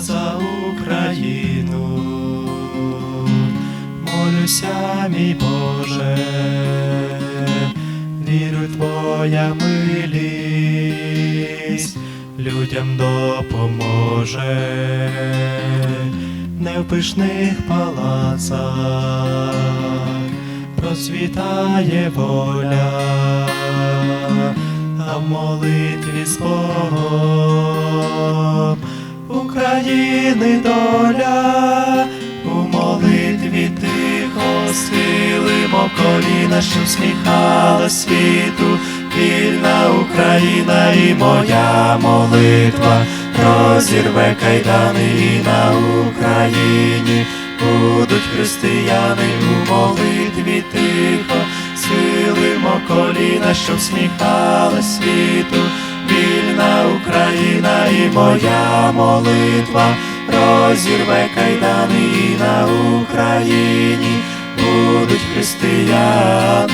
за Україну, молюся, мій Боже, віру Твоя милість людям допоможе, не в пишних палацах процвітає воля, а в молитві з України доля, у молитві тихо схилимо коліна, що всміхала світу, вільна Україна і моя молитва розірве кайдани і на Україні. Будуть християни у молитві тихо, схилимо коліна, що всміхала світу, вільна Україна і моя молитва розірве кайдани і на Україні будуть християни.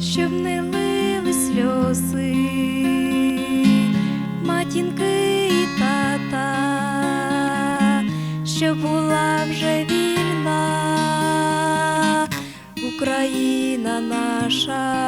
щоб не лили сльози, матінки і тата, щоб була вже вільна Україна наша,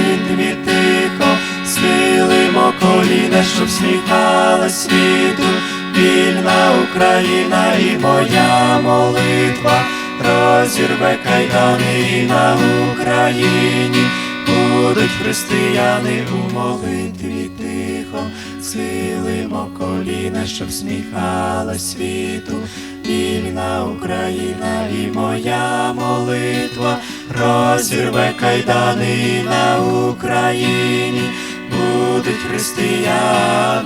щоб всміхала світу, вільна Україна і моя молитва. Розірве кайдани і на Україні. Будуть християни у молитві тихо, схилимо коліна, щоб сміхала світу, вільна Україна і моя молитва. Розірве кайдани на Україні будуть християни.